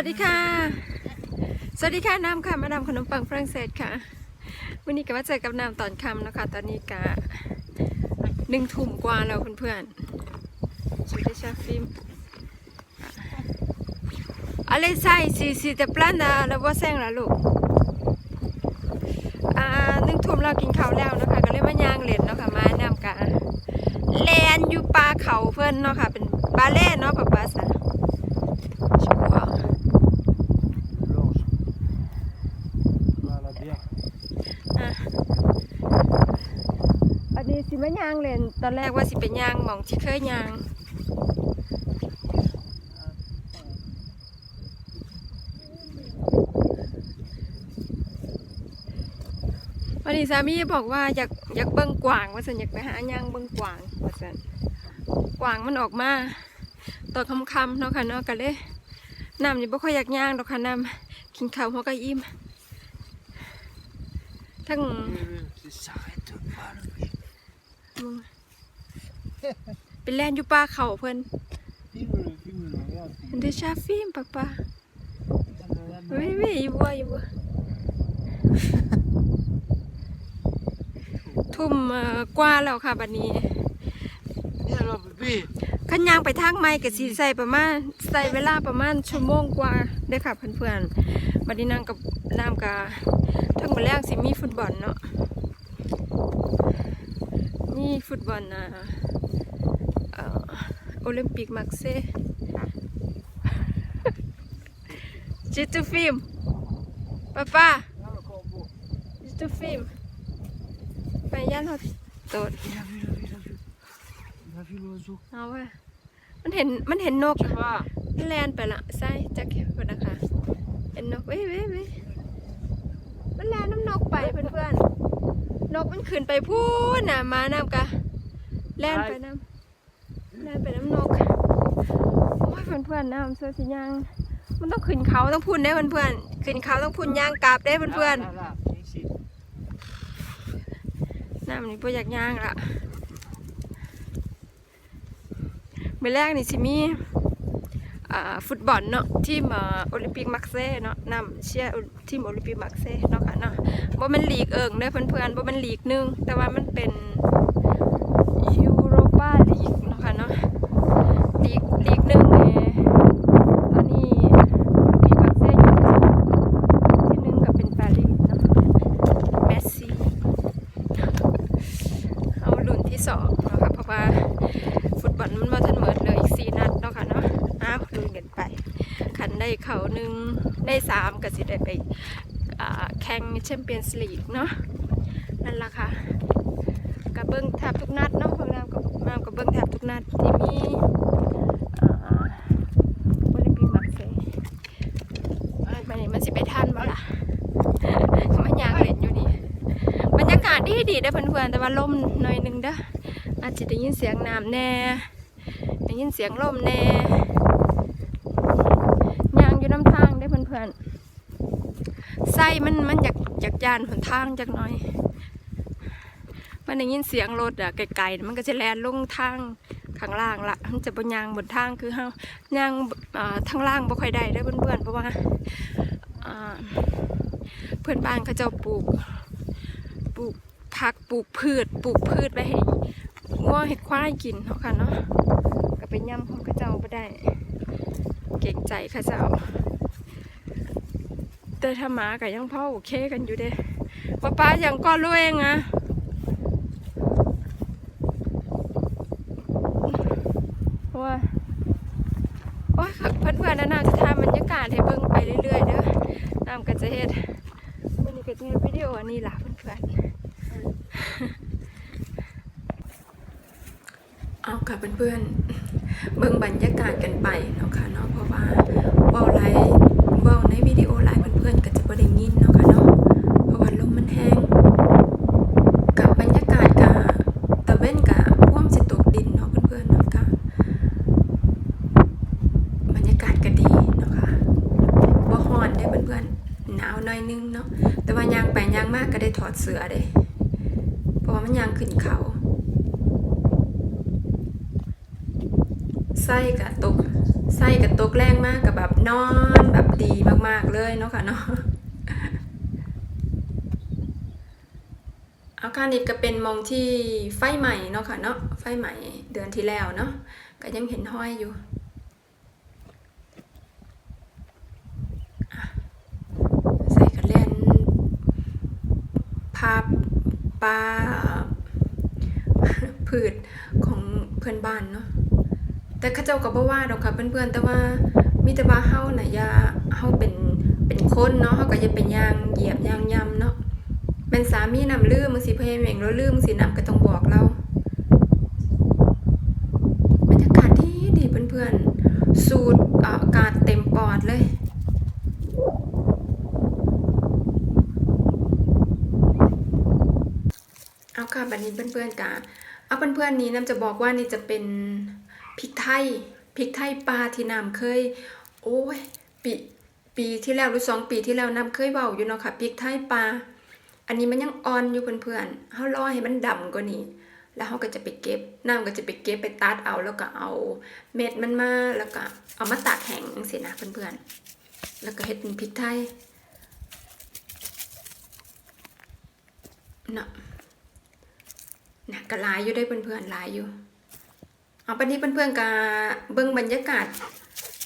สวัสดีค่ะ สวัสดีค่ะน้ำค่ะ มาดามขนมปังฝรั่งเศสค่ะ วันนี้ก็มาเจอกับน้ำตอนค่ำนะคะ ตอนนี้ก็หนึ่งทุ่มกว่าแล้วเพื่อนๆสวัสดีชาฟิล์มอะไรใส่สีสีแต่ปลานะแล้วว่าแซงละลูกอ่าหนึ่งทุ่มเรากินข้าวแล้วนะคะ ก็เลยมาย่างเล่นเนาะค่ะมานำกะแลนอยู่ปลาเขาเพื่อนเนาะค่ะ เป็นปลาเล่เนาะปลาปลาสะชัวร์ Blanche. Voilà, bien. อันนี้สิ มาย่างเล่นตอนแรกว่าสิเป็นย่างมองที่เคยย่างวันนี้สามีบอกว่าอยากอยากเบิ่งกวางว่าสันอยากไปหาย่างเบิ่งกวางว่าสันกวางมันออกมาตอนค่ำๆเนาะค่ะเนาะกันเลยน้ำนี่บ่ค่อยอยากย่างดอกค่ะน้ำกินข้าวหัวก็อิ่มทั้ง Ça s'arrête pas, le mec. มึง เป็นแลนอยู่ป่าเขาเพิ่น Filme le, filme le, regarde. เห็นได้ชาฟิล์มปะปะ Regarde, เว้ยเว้ยอีบัวอีบัวทุ่มเอ่อกว่าแล้วค่ะบัดนี้ Viens là, bébé. ขันยางไปทางไม้กับสีใส่ประมาณใส่เวลาประมาณชั่วโมงกว่าได้อค่ะเพื่อนๆบัดนี้นางกับน้ำกับทั้งหมดแรกสิมีฟุตบอลเนาะมีฟุตบอลนะเอ่อ โอลิมปิกมักเซ่จิตตูฟิล์มป้าป้า Regarde le corbeau. จิตตูฟิล์มไปย่านฮอตโตด Il a vu, il a vu, il a vu. Il a vu l'oiseau. เอาเว้ยมันเห็นมันเห็นนก Tu vois มันแลนไปละใส่จักเก็บก่อนนะคะเห็นนกเว้ยเว้ยเว้ยมันแลนน้ำนกไปเพื่อนๆนกมันขึ้นไปพูดน่ะมาน้ำกะแลนไปน้ำแลนไปน้ำนกโอ้ย เพื่อนๆน้ำเสื้อสีย่าง มันต้องขึ้นเขาต้องพูนได้เพื่อนๆขึ้นเขาต้องพูนย่างกลับได้เพื่อนๆน้ำนี่ปอยากย่างละเมื่อแรกนี่สิมีฟุตบอลเนาะทีมโอลิมปิกมักเซ่เนาะนำเชียร์ทีมโอลิมปิกมักเซ่เนาะค่ะเนาะบ่แมันลีกเอิงเด้อเพื่อนๆบ่แมันลีกหนึงแต่ว่ามันเป็นยูโรปาลีกเนาะค่ะเนาะลีกลีกหนึ่งเนี่ยตอนนี้โอลิมปิกมักเซ่อยู่ที่สองที่หนึ่งก็เป็นปารีสเนาะเมสซี่ เอารุ่นที่สองเนาะค่ะเพราะว่าฟุตบอลมันมาทันเหมือนเลยอีกสี่นัดเนาะค่ะเนาะอ้าวดูกันไป ขันได้เขาหนึ่งได้สาม ก็สิได้ไปแข่งแชมเปี้ยนส์ลีกเนาะนั่นล่ะค่ะกับเบิ้งแทบทุกนัดเนาะพวกเรากับมากับเบิ้งแทบทุกนัดที่มีโอลิมปิกมักเซ่มันนี่มันสิไปทันบ่ล่ะมันยางเล่นอยู่นี่บรรยากาศดีดีได้อเพื่อนๆแต่ว่าลมหน่อยหนึงเด้ออาจจะได้ยินเสียงน้ำแน่ได้ยินเสียงลมแน่ยางอยู่น้ำทางได้อเพื่อนๆ ไส้มันมันอยากอยากยานหนทางจักหน่อย มันได้ยินเสียงรถอะไกลๆมันก็จะแลนลงทางข้างล่างละมันจะบนยางบนทางคือเฮายางอ่าทางล่างบ่ค่อยได้ได้เพื่อนๆเพราะว่าเพื่อนบ้านเขาจ้าปลูกปลูกผักปลูกพืชปลูกพืชไว้ให้งัวเห็ดควายกินเนาะค่ะเนาะก็ไปย่ำของเข้าเจ้าไม่ได้ เก่งใจเข้าเจ้า แต่ถ้าหมากับยังพ่อโอเคกันอยู่เด้ป้าป้ายังก็รู้เองอะเพราะว่าโอ้ยเพื่อนเพื่อนนะนำจะทำบรรยากาศให้เบิ่งไปเรื่อยๆเด้อน้ำก็จะเฮ็ดวันนี้ก็จะเฮ็ดวิดีโออันนี้ล่ะเพื่อนๆเอาค่ะเพื่อนๆเบิ่งบรรยากาศกันไปเนาะค่ะเนาะเพราะว่าเว้าไลฟ์เว้าในวิดีโอไลฟ์เพื่อนๆก็จะบ่ได้ยินเนาะค่ะเนาะเพราะว่าลมมันแห้งกับบรรยากาศกับตะเว้นกับพ่วมสิตกดินเนาะเพื่อนๆเนาะค่ะบรรยากาศก็ดีเนาะค่ะบ่ฮ้อนได้อเพื่อนๆหนาวหน่อยนึงเนาะแต่ว่ายางไปยางมากก็ได้ถ อดเสื้อเด้เพราะว่ามันยางขึ้นเขาไส้กะตกไส้กับตกแรงมากกับแบบนอนแบบดีมากๆเลยเนาะค่ะเนาะอาคารนี้ก็เป็นมองที่ไฟใหม่เนาะค่ะเนาะไฟใหม่เดือนที่แล้วเนาะก็ยังเห็นห้อยอยู่อะใส่กระเล่นภาพปลาพืชของเพื่อนบ้านเนาะแต่ข้าเจ้าก็บ่ว่าดอกค่ะเพื่อนๆ แต่ว่ามีแต่ว่าเฮาน่ะอย่าเฮาเป็นเป็นคนเนาะเฮาก็อย่าไปย่างเหยียบย่างย่ำเนาะเป็นสามีนำลืมมึงสิเพยเม่งแล้วลืมมึงสินำก็ต้องบอกเราบรรยากาศดีดีเพื่อนๆ สูดอากาศเต็มปอดเลย เอาค่ะบัดนี้เพื่อนๆกะเอาเพื่อนๆนี้น้ำจะบอกว่านี่จะเป็นพริกไทยพริกไทยปลาที่น้ำเคย โอ้ยปีปีที่แล้วหรือสองปีที่แล้วน้ำเคยเบาอยู่เนาะค่ะพริกไทยปลาอันนี้มันยังอ่อนอยู่เพื่อนๆเขารอให้มันดำกว่านี้แล้วเขาก็จะไปเก็บน้ำก็จะไปเก็บไปตัดเอาแล้วก็เอาเม็ดมันมาแล้วก็เอามาตากแห้งจังซี่นะเพื่อนๆ แล้วก็เฮ็ดเป็นพริกไทยเนาะ นะก็หลายอยู่ได้เพื่อนๆหลายอยู่เอาปนนี้เพื่อนๆก็เบิ่งบรรยากาศ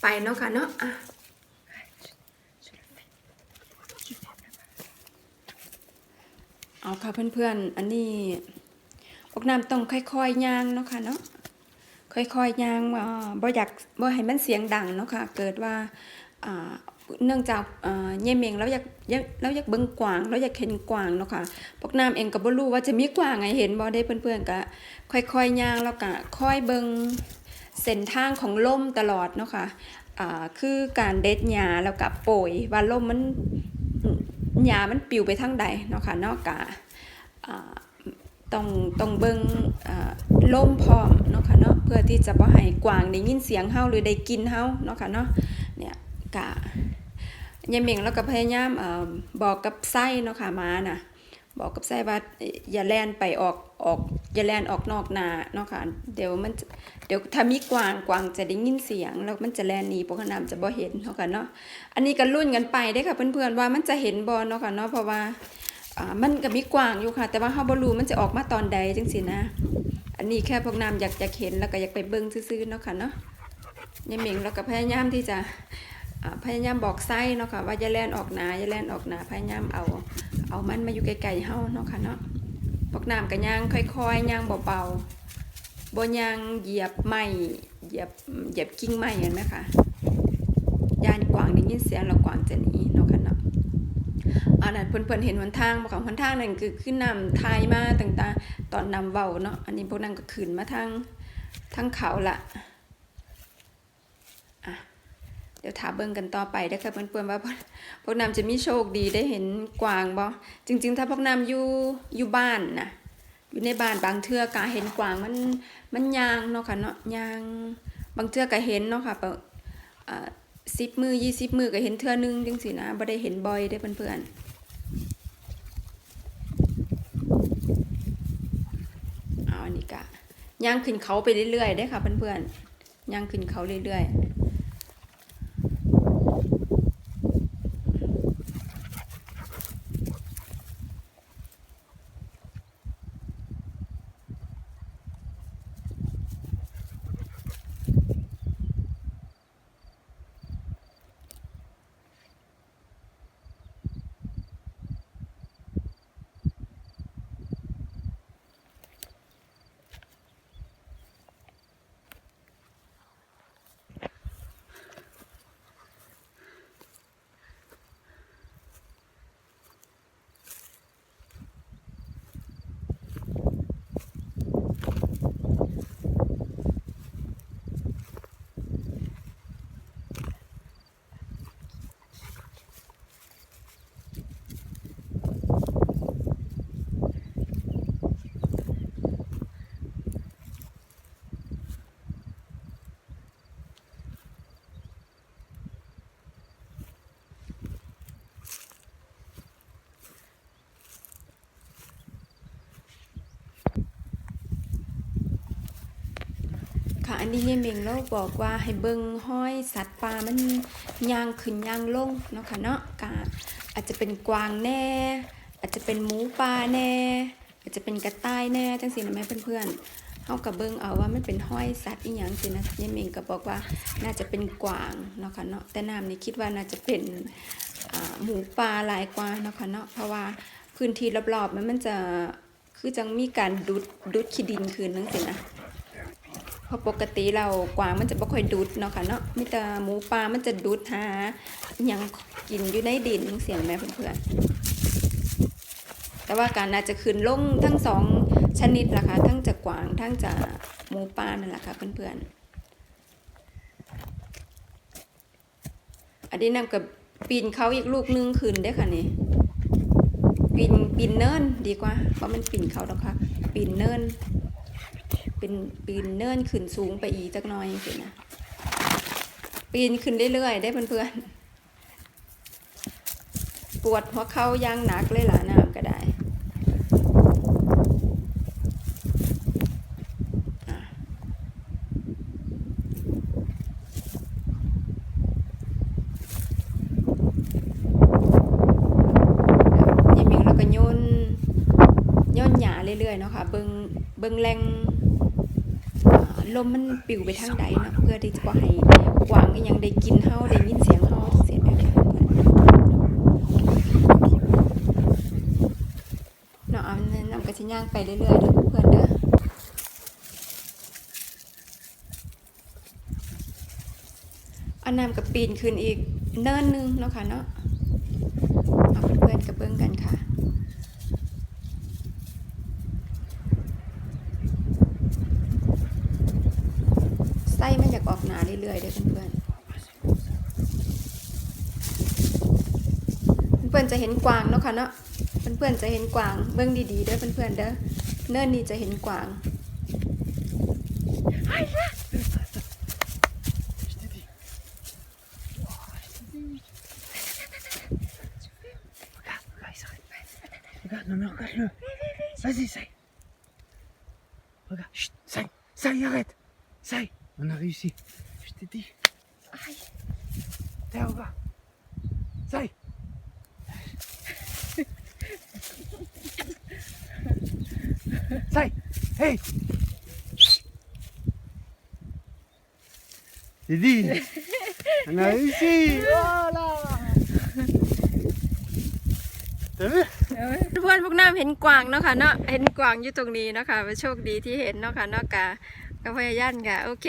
ไปเนาะค่ะเนาะเอาค่ะเพื่อนๆ อันนี้พวกน้ำต้องค่อยๆย่างเนาะค่ะเนาะค่อยๆย่างอ่าบ่อยากบ่ให้มันเสียงดังเนาะค่ะ เกิดว่าอ่า เนื่องจากเย่เมงเราอยากอยากเราอยากเบิ่งกวางเราอยากเห็นกวางเนาะค่ะพวกน้ำเองก็บ่รู้ว่าจะมีกวางไงเห็นบ่ได้เพื่อนๆก็ค่อยๆย่างแล้วก็ค่อยเบิ่งเส้นทางของลมตลอดเนาะค่ะอ่าคือการเด็ดหญ้าแล้วก็โปรยว่าลมมันหญ้ามันปลิวไปทางใดเนาะค่ะนอกกะอ่าต้องต้องเบิ่งอ่มพร้อมเนาะค่ะเนาะเพื่อที่จะบ่ให้กวางได้ยินเสียงเฮาหรือได้กินเฮาเนาะค่ะเนาะเนี่ยกะ ยายเหม่งแล้วก็พยายามอบอกกับไส้เนาะค่ะมาน่ะ บอกกับไส้ว่าอย่าแล่นไปออกออกอย่าแล่นออกนอกนาเนาะค่ะเดี๋ยวมันเดี๋ยวถ้ามีกวางกวางจะได้ยินเสียง แล้วมันจะแล่นหนีพวกน้ำจะบ่เห็นเนาะค่ะเนาะอันนี้ก็รุ่นกันไปได้ค่ะเพื่อนๆว่ามันจะเห็นบอลเนาะค่ะเนาะเพราะว่าอ่ามันก็มีกวางอยู่ค่ะ แต่ว่าเฮาบ่รู้มันจะออกมาตอนใดจังซี่นะ อันนี้แค่พวกน้ำอยากจะเห็นแล้วก็อยากไปเบิ่งซื่อๆเนาะค่ะเนาะยายเหม่งเราก็พยายามที่จะ พยายามบอกไส้เนาะค่ะว่าอย่าแล่นออกหนาอย่าแล่นออกหนาพยายามเอา เอามันมาอยู่ไกลๆเฮาเนาะค่ะเนาะพวกน้ำก็ย่างค่อยๆย่างเบาๆบ่ย่างเหยียบไม้เหยียบเหยียบกิ่งไม้เห็นไหมคะยานกวางได้ยินเสียงแล้วกวางจะหนีเนาะค่ะเนาะอันนั้นเพิ่นๆเห็นหนทางบ่ค่ะหนทางนั่นคือขึ้นนำทายมาต่างๆ ตอนนำเว้าเนาะอันนี้พวกนั้นก็ขึ้นมาทางทางเขาละ่ะ เดี๋ยวถามเบิ่งกันต่อไปเด้ค่ะเพื่อนๆว่าพวกพวกนำจะมีโชคดีได้เห็นกวางบ่จริง ๆ ถ้าพวกนำอยู่อยู่บ้านนะอยู่ในบ้านบางเทื่อกะเห็นกวางมันมันยางเนาะค่ะเนาะยางบางเทื่อก็เห็นเนาะค่ะปนอ่าสิบมือยี่สิบมือก็เห็นเทื่อนึงจังสินะบ่ได้เห็นบ่อยได้เพื่อนๆเอาอันนี้กะย่างขึ้นเขาไปเรื่อยๆได้ค่ะเพื่อนๆย่างขึ้นเขาเรื่อยๆ อันนี้เนี่ยเมงเราบอกว่าให้เบิงห้อยสัตว์ป่ามันย่างขึ้นย่างลงเนาะค่ะเนาะกะอาจจะเป็นกวางแน่ อาจจะเป็นหมูป่าแน่ อาจจะเป็นกระต่ายแน่จังซี่นะแม่เพื่อนๆเฮากับเบิงเอาว่ามันเป็นห้อยสัตว์อีหยังสินะเนี่ยเมงก็บอกว่าน่าจะเป็นกวางเนาะค่ะเนาะแต่น้ำนี่คิดว่าน่าจะเป็นหมูป่าหลายกว่าเนาะค่ะเนาะเพราะว่าพื้นที่รอบๆมันมันจะคือจังมีการดุดดุดขี้ดินคืนจังซี่นะ เพราะปกติเรากวางมันจะบ่ค่อยดุดเนาะค่ะเนาะมีแต่หมูปลามันจะดุดหายังกินอยู่ในดินเสียงแม่เพื่อนแต่ว่าการน่าจะขึ้นลงทั้งสองชนิดล่ะค่ะทั้งจากกวางทั้งจากหมูปลานั่นแหละค่ะเพื่อนๆอันนี้นำกับปีนเขาอีกลูกนึงขึ้นได้ค่ะนี่ปีนปีนเนินดีกว่าเพราะมันปีนเขาแล้วค่ะปีนเนิน เป็นปีนเนินขึ้นสูงไปอีกจักหน่อยสินะปีนขึ้นเรื่อยๆได้เพื่อนๆปวดหัวเข่ายางหนักเลยล่ะน้ำก็ได้ยายมิงแล้วก็โยนย่นหยาเรื่อยๆเนาะค่ะเบิงเบิงแรง ลมมันปิวไปทางใดเนาะเพื่อที่จะบ่ให้กวางก็ยังได้กินเฮาได้ยินเสียงเฮาเสียงแบบนี้เเนาะเอานำกระชิย่างไปเรื่อยๆเด้อเพื่อนเด้ออันน้ำกับปีนขึ้นอีกเนินนึงเนาะค่ะเนาะเอาเพื่อนๆกับเบิ่งกันค่ะ ไส้มันอยากออกหนา เรื่อยๆด้อเพื่อนๆเพื่อนๆจะเห็นกวางเนาะค่ะเนาะเพื่อนๆจะเห็นกวางเบิ่งดีๆด้อเพื่อนๆเด้อเนิ่นนี้จะเห็นกวาง Je t'ai dit. Regarde, regarde, il s'arrête. Regarde, non mais regarde-le. Vas-y, ça y est. Regarde, chut, ça y est, ça y est, arrête. Ça y est, on a réussi. Je t'ai dit. Tiens, regarde. Ça y est. Ça y est. Hey. Chut. J'ai dit. On a réussi. Voilà. T'as vu เพื่อนพวกน้ำเห็นกวางเนาะค่ะเนาะเห็นกวางอยู่ตรงนี้เนาะค่ะว่าโชคดีที่เห็นเนาะค่ะเนาะกะกะพยายันกะโอเค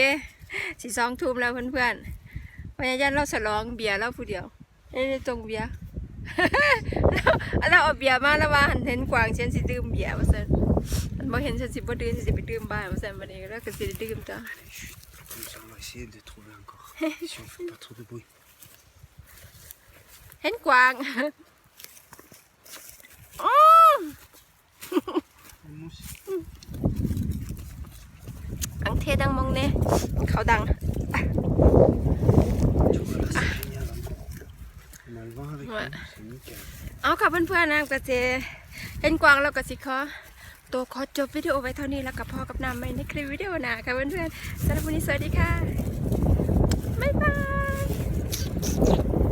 สีสองทุ่มแล้วเพื่อนๆพยายันเราฉลองเบียร์เราผู้เดียวเอ้ยตรงเบียร์เราเราเอาเบียร์มาแล้วว่าหันเห็นกวางฉันสิดื่มเบียร์ว่าซั่นมันบ่เห็นฉันสิบ่ดื่มฉันสิไปดื่มบ้านว่าซั่นบัดนี้แล้วก็สิได้ดื่มจ้ะ Comme ça, on va essayer de trouver encore. si on fait pas trop de bruit. เห็นกวาง อังเทดังมองเน่เขาดังเอาค่ะเพื่อนๆนะก็จะเห็นกวางแล้วก็สิขอตัวขอจบวิดีโอไว้เท่านี้แล้วกับพ่อกับน้ำไม่ในคลิปวิดีโอหนาค่ะเพื่อนๆสำหรับวันนี้สวัสดีค่ะบ๊ายบาย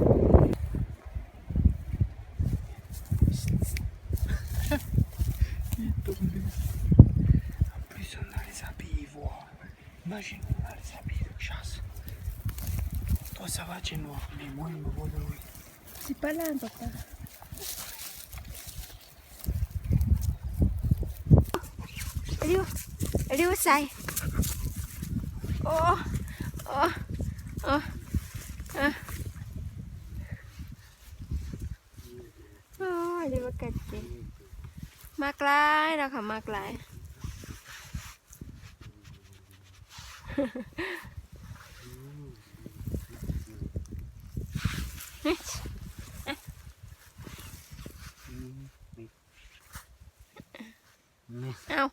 tu es noir, mais moi, il me voit de loin. C'est pas là, papa. Liu, Liu xài. Ô, ô, ô, ô. Ô, Liu bắt cạch kì. Mạc lại, đâu khả mạc เอ้า